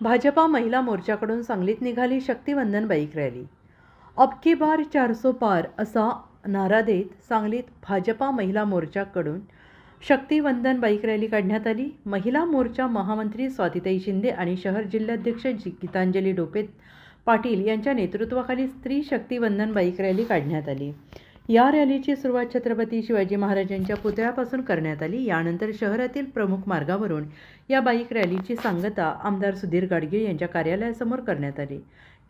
भाजपा महिला मोर्चाकडून सांगलीत निघाली शक्तिवंदन बाईक रॅली. अबकी बार चारसो पार असा नारा देत सांगलीत भाजपा महिला मोर्चाकडून शक्तिवंदन बाईक रॅली काढण्यात आली. महिला मोर्चा महामंत्री स्वातिताई शिंदे आणि शहर जिल्हाध्यक्ष जी- गीतांजली डोपे पाटील यांच्या नेतृत्वाखाली स्त्री शक्तिवंदन बाईक रॅली काढण्यात आली. या रॅलीची सुरुवात छत्रपती शिवाजी महाराजांच्या पुतळ्यापासून करण्यात आली. यानंतर शहरातील प्रमुख मार्गावरून या बाईक रॅलीची सांगता आमदार सुधीर गाडगीळ यांच्या कार्यालयासमोर करण्यात आली.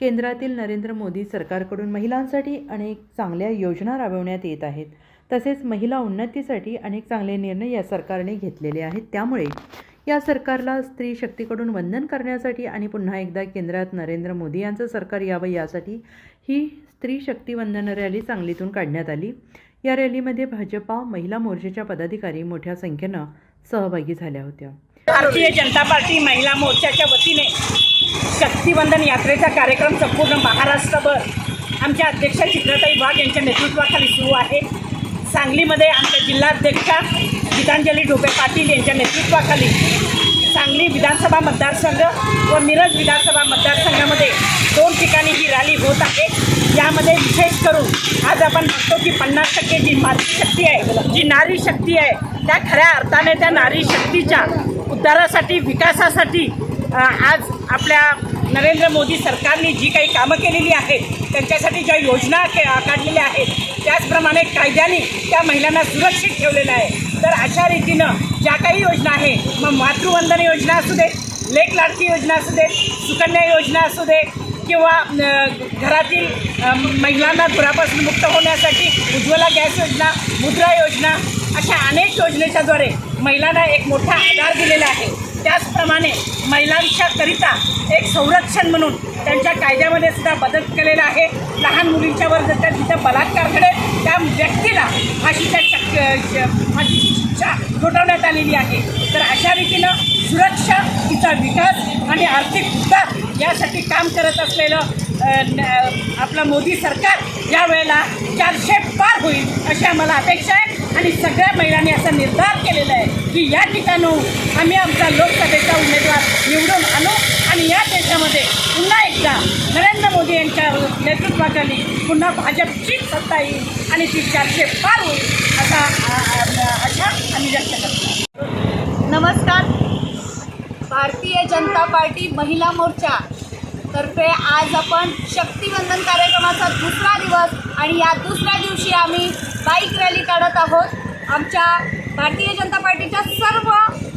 केंद्रातील नरेंद्र मोदी सरकारकडून महिलांसाठी अनेक चांगल्या योजना राबवण्यात येत आहेत. तसेच महिला उन्नतीसाठी अनेक चांगले निर्णय या सरकारने घेतलेले आहेत. त्यामुळे या सरकारला स्त्री शक्तीकडून वंदन करण्यासाठी आणि पुन्हा एकदा केंद्रात नरेंद्र मोदी यांचं सरकार यावं यासाठी ही स्त्री शक्ती वंदन रॅली सांगलीतून काढण्यात आली. या रॅलीमध्ये भाजपा महिला मोर्चाच्या पदाधिकारी मोठ्या संख्येनं सहभागी झाल्या होत्या. भारतीय जनता पार्टी महिला मोर्चाच्या वतीने शक्तिवंदन यात्रेचा कार्यक्रम संपूर्ण महाराष्ट्रभर आमच्या अध्यक्षा चित्रताई वाघ यांच्या नेतृत्वाखाली सुरू आहे. सांगलीमध्ये आमच्या जिल्हाध्यक्षा गीतांजली ढोबे पाटील यांच्या नेतृत्वाखाली सांगली विधानसभा मतदारसंघ व मिरज विधानसभा मतदारसंघामध्ये दोन ठिकाणी ही रॅली होत आहे. यामध्ये विशेष करून आज आपण बघतो की पन्नास टक्के जी मातृशक्ती आहे जी नारी शक्ती आहे त्या खऱ्या अर्थाने त्या नारी शक्तीच्या उद्धारासाठी विकासासाठी आज आपल्या नरेंद्र मोदी सरकारने जी काही कामं केलेली आहेत त्यांच्यासाठी ज्या योजना के काढलेल्या आहेत त्याचप्रमाणे कायद्याने त्या महिलांना सुरक्षित ठेवलेलं आहे. तर अशा रीतीनं ज्या काही योजना आहे मग मातृवंदन योजना असू दे लेख लाडकी योजना असू दे सुकन्या योजना असू दे किंवा घरातील महिलांना धुरापासून मुक्त होण्यासाठी उज्ज्वला गॅस योजना मुद्रा योजना अशा अनेक योजनेच्याद्वारे महिलांना एक मोठा आधार दिलेला आहे. त्याचप्रमाणे महिलांच्याकरिता एक संरक्षण म्हणून त्यांच्या कायद्यामध्ये सुद्धा बदल केलेला आहे. लहान मुलींच्यावर जर त्या तिथं बलात्कार घडेल त्या व्यक्तीला फाशीच्या शक श- फाशीची शिक्षा ठोठवण्यात आलेली आहे. तर अशा रीतीनं सुरक्षा तिचा विकास आणि आर्थिक उद्धार यासाठी काम करत असलेलं न- आपलं मोदी सरकार यावेळेला चारशे पार होईल अशी आम्हाला अपेक्षा आहे. आणि सगळ्या महिलांनी असा निर्धार केलेला आहे की या ठिकाणून आम्ही आमचा लोकसभेचा उमेदवार निवडून आणू. आणि या देशामध्ये पुन्हा एकदा नरेंद्र मोदी यांच्या नेतृत्वाखाली पुन्हा भाजपची सत्ता येईल आणि ती चारशे पार होईल असा आशा आम्ही व्यक्त करतो. नमस्कार. भारतीय जनता पार्टी महिला मोर्चा तर्फे आज आपण शक्तिवंदन कार्यक्रमाचा दुसरा दिवस आणि या दुसऱ्या दिवशी आम्ही बाईक रॅली काढत आहोत. आमच्या भारतीय जनता पार्टीच्या सर्व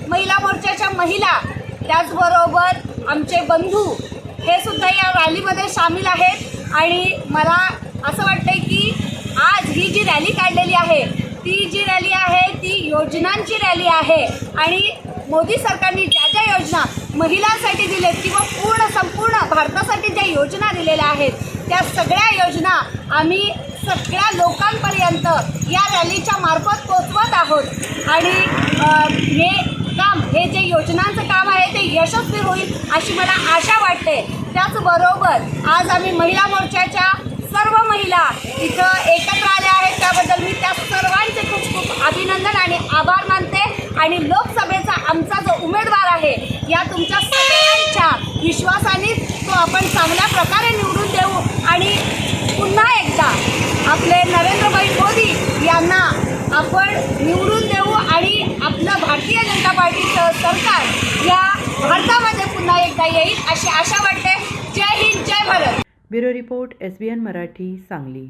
महिला मोर्चाच्या महिला त्याचबरोबर आमचे बंधू हे सुद्धा या रॅलीमध्ये सामील आहेत. आणि मला असं वाटतं की आज ही जी रॅली काढलेली आहे ती जी रॅली आहे ती योजनांची रॅली आहे. आणि मोदी सरकारने ज्या ज्या योजना महिलांसाठी दिलेत किंवा पूर्ण संपूर्ण भारतासाठी ज्या योजना दिलेल्या आहेत त्या सगळ्या योजना आम्ही सगळ्या लोकांपर्यंत या रॅलीच्या मार्फत पोचवत आहोत. आणि हे काम हे जे योजनांचं काम आहे ते यशस्वी होईल अशी मला आशा वाटते. त्याचबरोबर आज आम्ही महिला मोर्चाच्या सर्व महिला इथं एकत्र आल्या आहेत. त्याबद्दल मी त्या सर्वांचे खूप खूप अभिनंदन आणि आभार मानते. आणि लोक आमचा जो उमेदवार आहे या तुमच्या सगळ्यांच्या विश्वासाने तो आपण चांगल्या प्रकारे निवडून देऊ. आणि पुन्हा एकदा आपले नरेंद्रभाई मोदी यांना आपण निवडून देऊ आणि आपलं भारतीय जनता पार्टीचं सरकार या भारतामध्ये पुन्हा एकदा येईल अशी आशा वाटते. जय हिंद जय Bharat. Bureau report S B N Marathi Sangli.